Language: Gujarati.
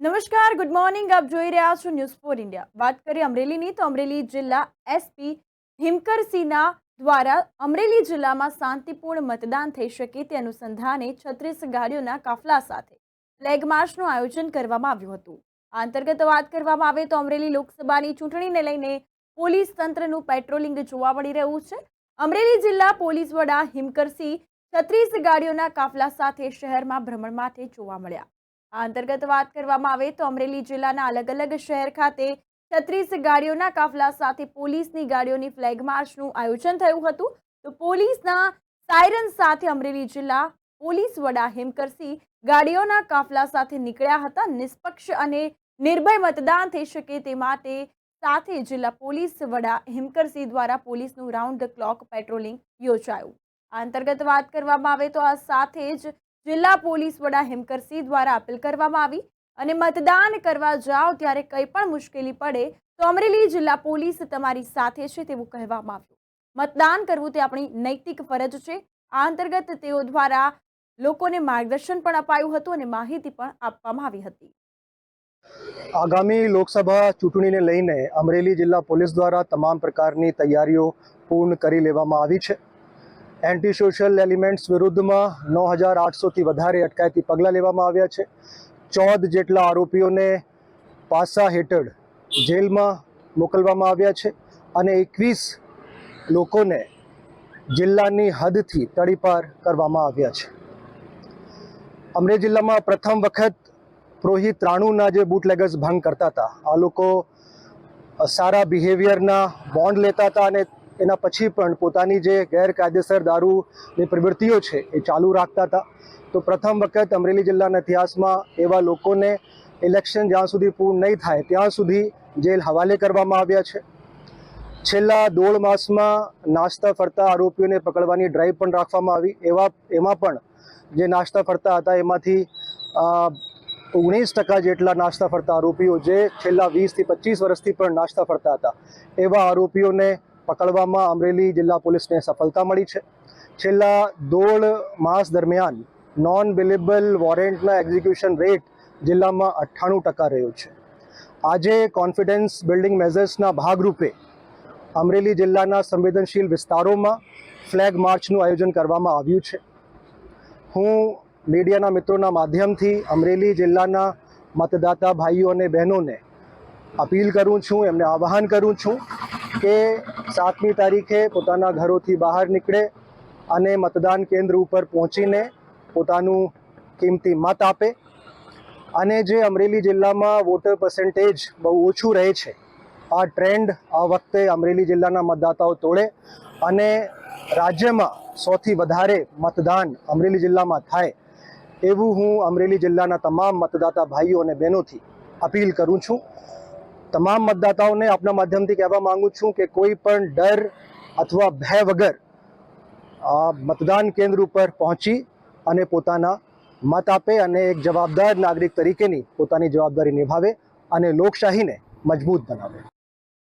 નમસ્કાર, ગુડ મોર્નિંગ. આપ જોઈ રહ્યા છો ન્યૂઝ ફોર ઇન્ડિયા. વાત કરીએ અમરેલીની, તો અમરેલી જિલ્લા એસપી હિમકરસિંહના દ્વારા અમરેલી જિલ્લામાં શાંતિપૂર્ણ મતદાન થઈ શકે તે અનુસંધાને છત્રીસ ગાડીઓના કાફલા સાથે ફ્લેગ માર્ચનું આયોજન કરવામાં આવ્યું હતું. આ અંતર્ગત વાત કરવામાં આવે તો અમરેલી લોકસભાની ચૂંટણીને લઈને પોલીસ તંત્રનું પેટ્રોલિંગ જોવા મળી રહ્યું છે. અમરેલી જિલ્લા પોલીસ વડા હિમકરસિંહ છત્રીસ ગાડીઓના કાફલા સાથે શહેરમાં ભ્રમણ માટે જોવા મળ્યા. આ અંતર્ગત વાત કરવામાં આવે તો અમરેલી જિલ્લાના અલગ અલગ શહેર ખાતે છત્રીસ ગાડીઓના કાફલા સાથે પોલીસની ગાડીઓની ફ્લેગ માર્ચનું આયોજન થયું હતું. તો પોલીસના સાયરન સાથે અમરેલી જિલ્લા પોલીસ વડા હેમકરસિંહ ગાડીઓના કાફલા સાથે નીકળ્યા હતા. નિષ્પક્ષ અને નિર્ભય મતદાન થઈ શકે તે માટે સાથે જિલ્લા પોલીસ વડા હેમકરસિંહ દ્વારા પોલીસનું રાઉન્ડ ધ ક્લોક પેટ્રોલિંગ યોજાયું. આ અંતર્ગત વાત કરવામાં આવે તો આ સાથે જ જિલ્લા પોલીસ વડા હેમકરસિંહ દ્વારા અપીલ કરવામાં આવી અને મતદાન કરવા જાઓ ત્યારે કંઈ પણ મુશ્કેલી પડે તો અમરેલી જિલ્લા પોલીસ તમારી સાથે છે તેવું કહેવામાં આવ્યું. મતદાન કરવું તે આપણી નૈતિક ફરજ છે. આ અંતર્ગત તેઓ દ્વારા લોકોને માર્ગદર્શન પણ અપાયું હતું અને માહિતી પણ આપવામાં આવી હતી. આગામી લોકસભા ચૂંટણીને લઈને અમરેલી જિલ્લા પોલીસ દ્વારા તમામ પ્રકારની તૈયારીઓ પૂર્ણ કરી લેવામાં આવી છે. એન્ટી સોશિયલ એલિમેન્ટ્સ વિરુદ્ધમાં નવ હજાર આઠસોથી વધારે અટકાયતી પગલાં લેવામાં આવ્યા છે. ચૌદ જેટલા આરોપીઓને પાસા હેઠળ જેલમાં મોકલવામાં આવ્યા છે અને એકવીસ લોકોને જિલ્લાની હદથી તડીપાર કરવામાં આવ્યા છે. અમરેલી જિલ્લામાં પ્રથમ વખત પુરોહિત રાણુના જે બુટલેગર્સ ભંગ કરતા હતા, આ લોકો સારા બિહેવિયરના બોન્ડ લેતા હતા અને એના પછી પણ પોતાની જે ગેરકાયદેસર દારૂની પ્રવૃત્તિઓ છે એ ચાલુ રાખતા હતા. તો પ્રથમ વખત અમરેલી જિલ્લાના ઇતિહાસમાં એવા લોકોને ઇલેક્શન જ્યાં સુધી પૂર્ણ નહીં થાય ત્યાં સુધી જેલ હવાલે કરવામાં આવ્યા છે. છેલ્લા દોઢ માસમાં નાસ્તા ફરતા આરોપીઓને પકડવાની ડ્રાઈવ પણ રાખવામાં આવી. એવા, એમાં પણ જે નાસ્તા ફરતા હતા એમાંથી ઓગણીસ ટકા જેટલા નાસ્તા ફરતા આરોપીઓ જે છેલ્લા વીસથી પચીસ વર્ષથી પણ નાસ્તા ફરતા હતા. એવા આરોપીઓને પકડવામાં અમરેલી જિલ્લા પોલીસને સફળતા મળી છે. છેલ્લા દોઢ માસ દરમિયાન નોન બિલેબલ વોરેન્ટના એક્ઝિક્યુશન રેટ જિલ્લામાં અઠ્ઠાણું ટકા રહ્યો છે. આજે કોન્ફિડન્સ બિલ્ડિંગ મેઝર્સના ભાગરૂપે અમરેલી જિલ્લાના સંવેદનશીલ વિસ્તારોમાં ફ્લેગ માર્ચનું આયોજન કરવામાં આવ્યું છે. હું મીડિયાના મિત્રોના માધ્યમથી અમરેલી જિલ્લાના મતદાતા ભાઈઓ અને બહેનોને અપીલ કરું છું, એમને આહ્વાન કરું છું કે સાતમી તારીખે પોતાના ઘરોથી બહાર નીકળે અને મતદાન કેન્દ્ર ઉપર પહોંચીને પોતાનું કિંમતી મત આપે. અને જે અમરેલી જિલ્લામાં વોટર પર્સન્ટેજ બહુ ઓછું રહે છે, આ ટ્રેન્ડ આ વખતે અમરેલી જિલ્લાના મતદાતાઓ તોડે અને રાજ્યમાં સૌથી વધારે મતદાન અમરેલી જિલ્લામાં થાય એવું હું અમરેલી જિલ્લાના તમામ મતદાતા ભાઈઓ અને બહેનોથી અપીલ કરું છું. તમામ મતદાતાઓને આપના માધ્યમથી કહેવા માંગુ છું કે કોઈ પણ ડર અથવા ભય વગર મતદાન કેન્દ્ર ઉપર પહોંચી અને પોતાના મત આપે અને એક જવાબદાર નાગરિક તરીકેની પોતાની જવાબદારી નિભાવે અને લોકશાહીને મજબૂત બનાવે.